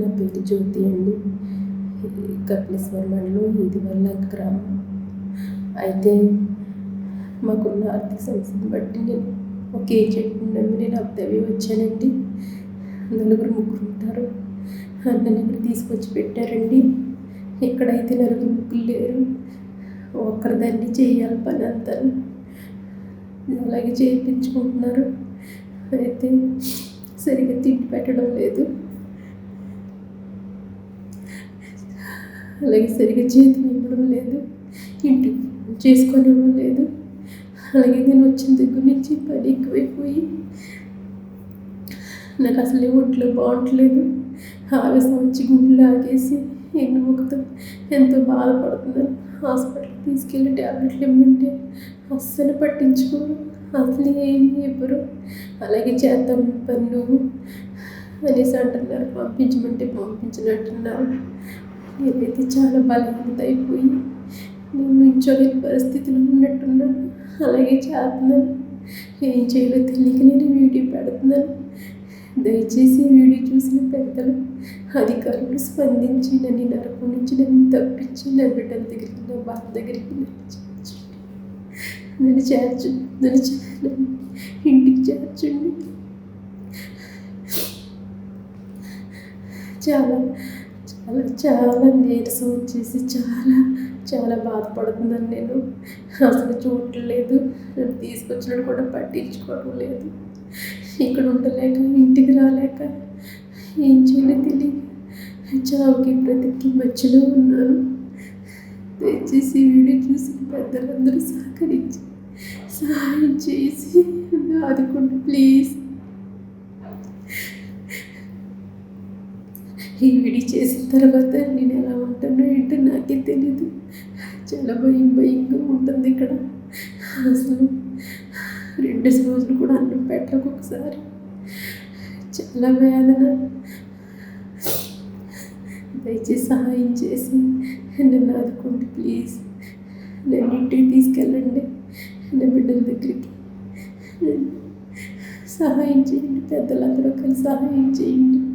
నా పేరు జ్యోతి అండి. కపిలేశ్వర మండలం ఇది వల్ల గ్రామం. అయితే మాకున్న ఆర్థిక సమస్యను బట్టి నేను ఒక ఏజెంట్ నమ్మి నేను అబ్దవి వచ్చానండి. నలుగురు ముగ్గురు ఉంటారు. నన్ను ఇక్కడ తీసుకొచ్చి పెట్టారండి. ఎక్కడైతే నలుగురు ముగ్గురు లేరు ఒక్కరిదాన్ని చేయాలి పని అంతా. అలాగే చేయించుకుంటున్నారు. అయితే సరిగ్గా తిండి పెట్టడం లేదు. అలాగే సరిగ్గా జీతం ఇవ్వడం లేదు ఇంటి చేసుకొని ఇవ్వడం లేదు. అలాగే నేను వచ్చిన దగ్గర నుంచి పని ఎక్కువైపోయి నాకు అసలు ఒంట్లో బాగుంటలేదు. ఆవేశం వచ్చి గుండెలు ఆగేసి ఎన్ని ముఖతో ఎంతో బాధపడుతున్నాను హాస్పిటల్కి తీసుకెళ్ళి ట్యాబ్లెట్లు ఇమ్మంటే అస్సలు పట్టించుకోరు. అసలు ఏమి ఇవ్వరు. అలాగే చేద్దాం పన్ను అనేసి అంటున్నారు. పంపించమంటే పంపించినట్టున్నారు. నేనైతే చాలా బలహీనత నేను నుంచోలేని పరిస్థితిలో ఉన్నట్టున్నాను అలాగే చేస్తున్నాను. ఏం చేయాలో తెలియక నేను వీడియో పెడుతున్నాను. దయచేసి వీడియో చూసిన పెద్దలు అధికారులు స్పందించి నన్ను నరకం నుంచి నన్ను తప్పించి నా బిడ్డల దగ్గరికి నా భర్త దగ్గరికి నన్ను చేర్చండి నన్ను చేర్చు నన్ను ఇంటికి చేర్చండి. చాలా చాలా చాలా నీరసం వచ్చేసి చాలా చాలా బాధపడుతున్నాను నేను. అసలు చూడట్లేదు నన్ను తీసుకొచ్చినట్టు కూడా పట్టించుకోవడం లేదు. ఇక్కడ ఉండలేక ఇంటికి రాలేక ఏం చేయాలో తెలియక చావుకి బ్రతికి మధ్యలో ఉన్నాను. దయచేసి వీడియో చూసిన పెద్దలందరూ సహకరించి సహాయం చేసి ఆదుకోండి ప్లీజ్ ఈ చేసిన తర్వాత నేను ఎలా ఉంటానో ఏంటో నాకే తెలీదు. చాలా భయం భయంగా ఉంటుంది ఇక్కడ. అసలు రెండు రోజులు కూడా అన్నం పెట్టకు ఒకసారి. చాలా వేదన. దయచేసి సహాయం చేసి నన్ను ఆదుకోండి ప్లీజ్. నన్ను ఇంటికి తీసుకెళ్ళండి. నా బిడ్డల దగ్గరికి. సహాయం చేయండి పెద్దలందరూ కలిసి సహాయం చేయండి.